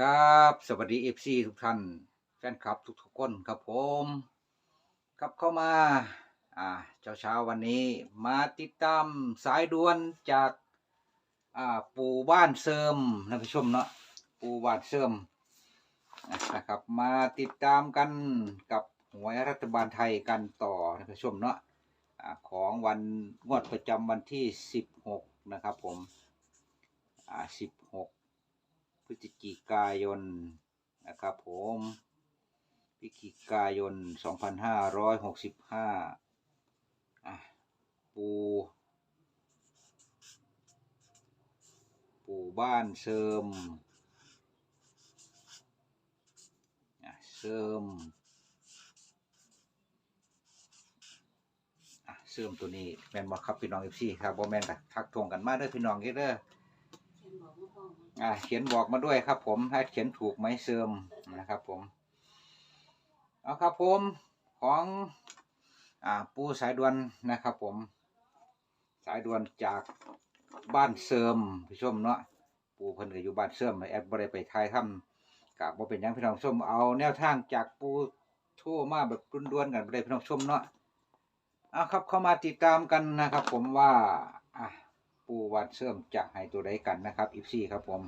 ครับสวัสดีเอฟซีทุกท่านแฟนคลับทุกๆคนครับผมครับเข้ามาอ่าเช้าเช้าวันนี้มาติดตามสายด่วนจากอ่าปู่บ้านเสริมนะผู้ชมเนาะปู่บ้านเสริมนะครับมาติดตามกันกับหวยรัฐบาลไทยกันต่อนะผู้ชมเนาะอ่าของวันงวดประจำวันที่ 16 นะครับผมอ่า16พ ฤศจิกายนนะครับผมพฤศจิกายน 2565อะปูปูบ้านเสริมอะเสริมอะเสริมตัวนี้แม่นบ่ครับพี่น้องเอฟซีครับบ่แม่นก็ทักทวงกันมาเด้อพี่น้องเด้อ อ่าเขียนบอกมาด้วยครับ ผมถ้าเขียนถูกไหมเสื่อมนะครับ ผมเอาครับผมของอ่าปูสายด่วนนะครับ ผม สายด่วนจากบ้านเสริมผู้ชมเนาะปูเพิ่นก็อยู่บ้านเสริมแอดบ่ได้ไปทายทำกับบ่เป็นยังพี่น้องชมเอาแนวทางจากปูโทรมาแบบด่วนกันบ่ได้พี่น้องชมเนาะเอาครับเข้ามาติดตามกันนะครับ ผมว่า ปูวันเสื่อมจะให้ตัวใดกันนะครับอีฟซี่ครับผม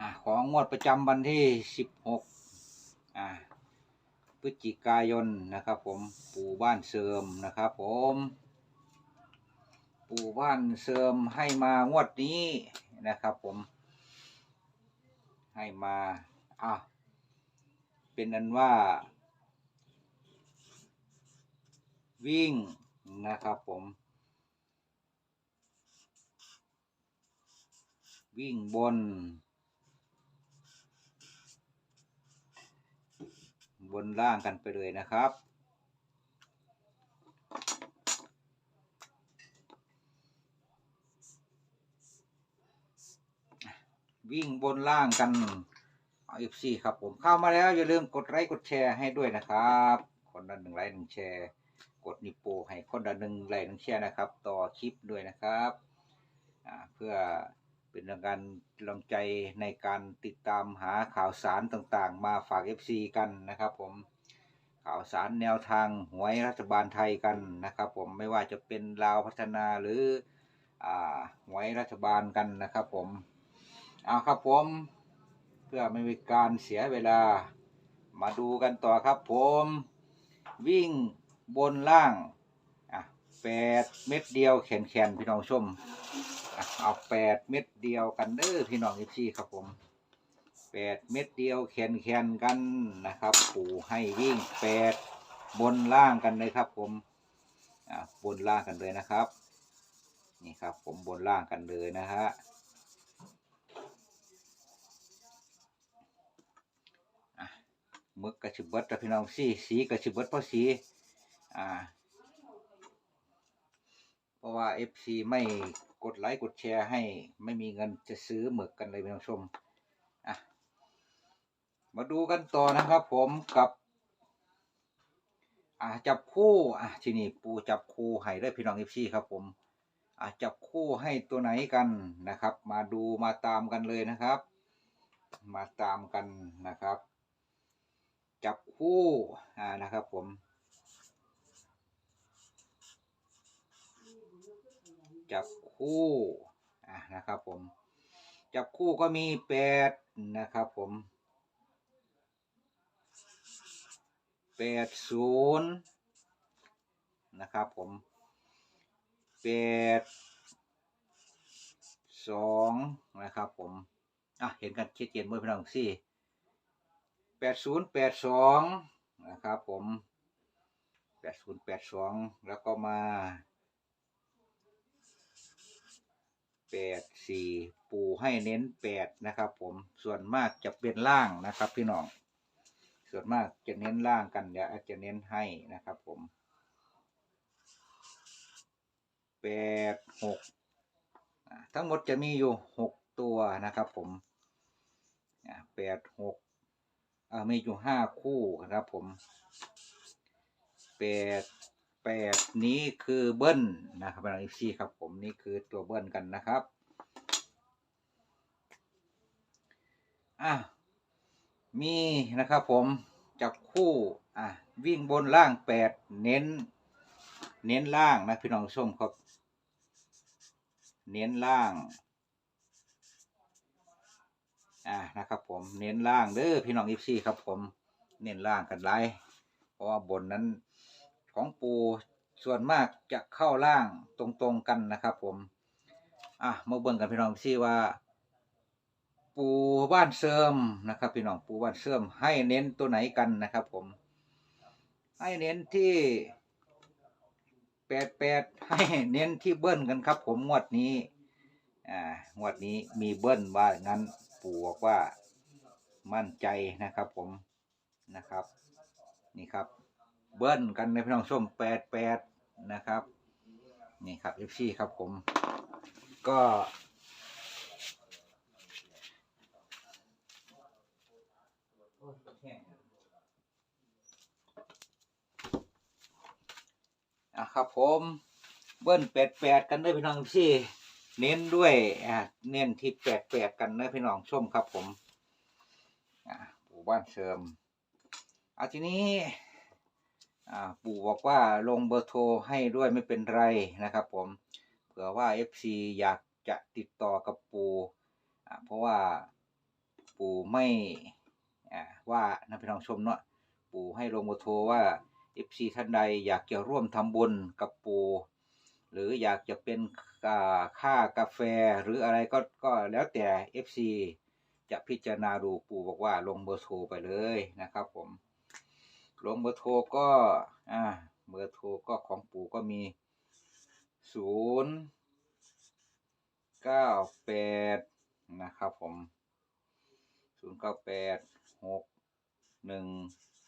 อของงวดประจำวันที่สิบหกอ่าพฤศจิกายนนะครับผมปูบ้านเสริมนะครับผมปูบ้านเสริมให้มางวดนี้นะครับผมให้มาอะเป็นอันว่า วิ่งนะครับผม วิ่งบน บนล่างกันไปเลยนะครับ วิ่งบนล่างกันเอาอีซีครับผมเข้ามาแล้วอย่าลืมกดไลค์กดแชร์ให้ด้วยนะครับ คนละหนึ่งไลค์หนึ่งแชร์ กดนิโปให้คนละหนึ่งไลค์หนึ่งแชร์นะครับ ต่อคลิปด้วยนะครับเพื่อ เป็นการกำลังใจในการติดตามหาข่าวสารต่างๆ มาฝาก FC กันนะครับผมข่าวสารแนวทางหวยรัฐบาลไทยกันนะครับผมไม่ว่าจะเป็นลาวพัฒนาหรืออ่าหวยรัฐบาลกันนะครับผมเอาครับผมเพื่อไม่เป็นการเสียเวลามาดูกันต่อครับผม วิ่งบนล่างอะแปดเม็ดเดียวแขนแขนๆพี่น้องชม อะเอาแปดเม็ดเดียวกันเด้อพี่น้องอีซี่ครับผมแปดเม็ดเดียวแขนแขนๆกันนะครับ ปู่ให้วิ่งแปดบนล่างกันเลยครับผมอะบนล่างกันเลยนะครับ นี่ครับผมบนล่างกันเลยนะฮะมึกกระชิบเบิดพี่น้องสีสีกระชิบเบิดเพราะสีอ่า เพราะว่าเอฟซีไม่ กดไลค์กดแชร์ให้ไม่มีเงินจะซื้อหมึกกันเลยพี่น้องชมอะมาดูกันต่อนะครับ ผมกับอ่าจับคู่อะที่นี้ปูจับคู่ให้ด้วยพี่น้องเอฟซีครับ ผมอะจับคู่ให้ตัวไหนกันนะครับ มาดูมาตามกันเลยนะครับ มาตามกันนะครับ จับคู่อ่านะครับ ผม จับคู่อ่านะครับผม จับคู่ก็มีแปดนะครับผมแปดศูนย์นะครับผมแปดสองนะครับผมอะเห็นกันชัดเจนเมื่อพี่น้องสี่แปดศูนย์แปดสองนะครับผมแปดศูนย์แปดสองแล้วก็มา แปดสี่ปูให้เน้นแปดนะครับ ผมส่วนมากจะเป็นล่างนะครับ พี่น้อง ส่วนมากจะเน้นล่างกันเดี๋ยวอาจจะเน้นให้นะครับ ผมแปดหกทั้งหมดจะมีอยู่หกตัวนะครับ ผมแปดหกอ่ามีอยู่ห้าคู่นะครับ ผมแปด แปดนี้คือเบิ้ลนะครับเป็นอีซี่ครับผมนี่คือตัวเบิ้ลกันนะครับอะมีนะครับผมจับคู่อะวิ่งบนล่างแปดเน้น เน้นล่างนะพี่น้องผู้มครับ เน้นล่างอ่านะครับผมเน้นล่างเด้อพี่น้องอีฟซีครับผมเน้นล่างกันไลายเพราะว่าบนนั้น ของปูส่วนมากจะเข้าล่างตรงๆกันนะครับ ผม อะมาเบิ่งกันพี่น้องซีว่า ปูบ้านเสริมนะครับ พี่น้องปูบ้านเสริมให้เน้นตัวไหนกันนะครับ ผม ให้เน้นที่แปดแปดให้เน้นที่เบิ้ลกันครับ ผมงวดนี้ อ่างวดนี้มีเบิ้ลว่างั้นปู่บอกว่ามั่นใจนะครับ ผมนะครับ นี่ครับ เบิ้ลกันในพี่น้องส้มแปดแปดนะครับ นี่ครับเอฟซีครับผม ก็ อะครับผม เบิ้ลแปดแปดกันด้วยพี่น้องพี่เน้นด้วยอ่าเน้นที่แปดแปดกันนพี่น้องชมครับผม อ่าปู่บ้านเสริมอะทีนี้ ปู่บอกว่าลงเบอร์โทรให้ด้วยไม่เป็นไรนะครับ ผมเผื่อว่า FC อยากจะติดต่อกับปู่เพราะว่าปู่ไม่ว่านะพี่น้องชมเนาะปู่ให้ลงเบอร์โทรว่า FC ท่านใดอยากจะร่วมทำบุญกับปู่หรืออยากจะเป็นค่ากาแฟหรืออะไรก็ก็แล้วแต่ FC จะพิจารณาดูปู่บอกว่าลงเบอร์โทรไปเลยนะครับผม ลงเบอร์โทรก็อ่าเบอร์โทรก็ของปู่ก็มีศูนย์เก้าแปดนะครับผมศูนย์เก้าแปดหกหนึ่ง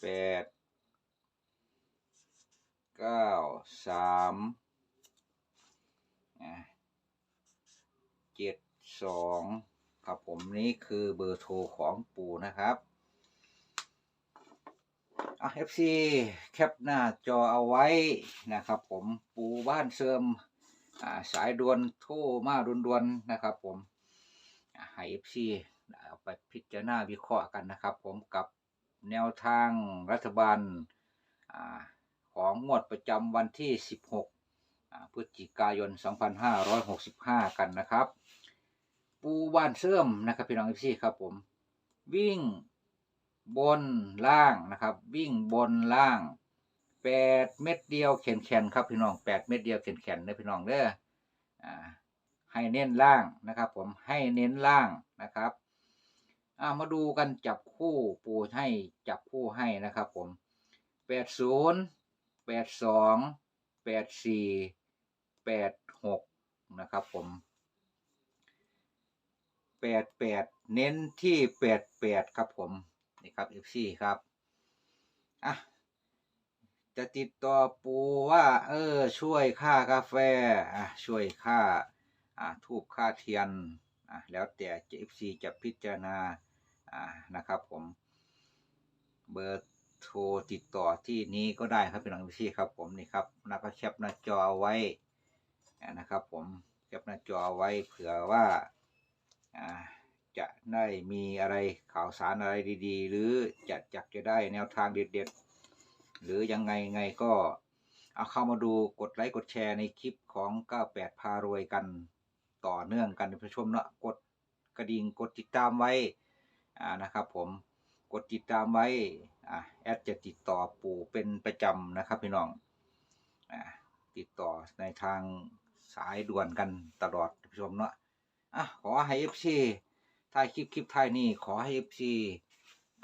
แปดเก้าสามเจ็ดสองครับผมนี่คือเบอร์โทรของปู่นะครับ อะ FC แคปหน้าจอเอาไว้นะครับ ผมปูบ้านเสริมอ่าสายด่วนโทรมาด่วนๆนะครับ ผมให้ FC เอาไปพิจารณาวิเคราะห์กันนะครับ ผมกับแนวทางรัฐบาลอ่าของงวดประจำวันที่ 16อ่าพฤศจิกายน 2565 กันนะครับ ปูบ้านเสื่อมนะครับพี่น้องพี่ครับผม วิ่ง บนล่างนะครับ วิ่งบนล่าง8เม็ดเดียวแขนๆครับพี่น้อง8เม็ดเดียวแขนๆเด้อพี่น้องเด้ออ่าให้เน้นล่างนะครับ ผมให้เน้นล่างนะครับอ่ามาดูกันจับคู่ปูให้จับคู่ให้นะครับ ผม80แปดสองแปดสี่แปดหกนะครับผมแปดแปดเน้นที่แปดแปดครับผม นี่ครับ FC ครับอะจะติดต่อปูว่าเออช่วยค่ากาแฟอะช่วยค่าอ่าทูบค่าเทียนอะแล้วแต่ FC จะพิจารณาอ่านะครับผมเบอร์โทรติดต่อที่นี้ก็ได้ครับพี่น้องพี่ครับผมนี่ครับแล้วก็แคปหน้าจอไว้นะครับผมแคปหน้าจอไว้เผื่อว่าอ่า จะได้มีอะไรข่าวสารอะไรดีๆ หรือจะจักจะได้แนวทางเด็ดๆ หรือยังไงไงก็เอาเข้ามาดูกดไลค์กดแชร์ในคลิปของ 98 พารวยกันต่อเนื่องกันผู้ชมเนาะกดกระดิ่งกดติดตามไว้อ่านะครับผมกดติดตามไว้อ่าแอดจะติดต่อปู่เป็นประจำนะครับพี่น้องอ่าติดต่อในทางสายด่วนกันตลอดผู้ชมเนาะอะขอให้เอฟซี ท้ายคลิปคลิปท้ายนี้ขอให้เอฟซี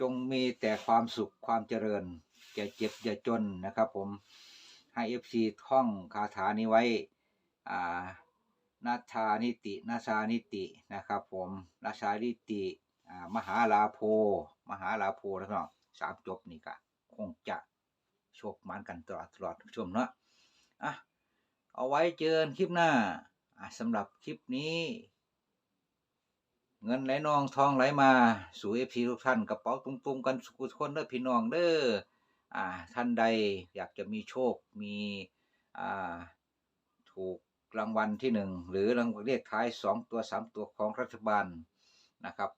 จงมีแต่ความสุขความเจริญอย่าเจ็บอย่าจนนะครับผมให้เอฟซีท่องคาถานี้ไว้อ่านาชานิตินาชานิตินะครับผมนาชานิติอ่ามหาลาโพ มหาลาโพแล้วก็สามจบนี่ก็คงจะโชคมันกันตลอดตลอดชมเนาะอะเอาไว้เจอกันคลิปหน้าอะสำหรับคลิปนี้ เงินไหลนองทองไหลมา สู่เอฟซีทุกท่านกระเป๋าตุ้มๆกันสุขคนเด้อพี่น้องเด้ออ่า ท่านใดอยากจะมีโชคมีอ่าถูกรางวัลที่หนึ่งหรือรางวัลเลขท้ายสองตัวสามตัวของรัฐบาลนะครับ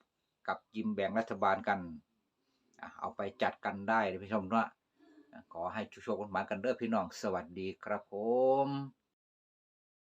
กับยิมแบ่งรัฐบาลกัน เอาไปจัดกันได้พี่ชมเนาขอให้ชุกๆกันมากันเด้อพี่น้องสวัสดีครับผม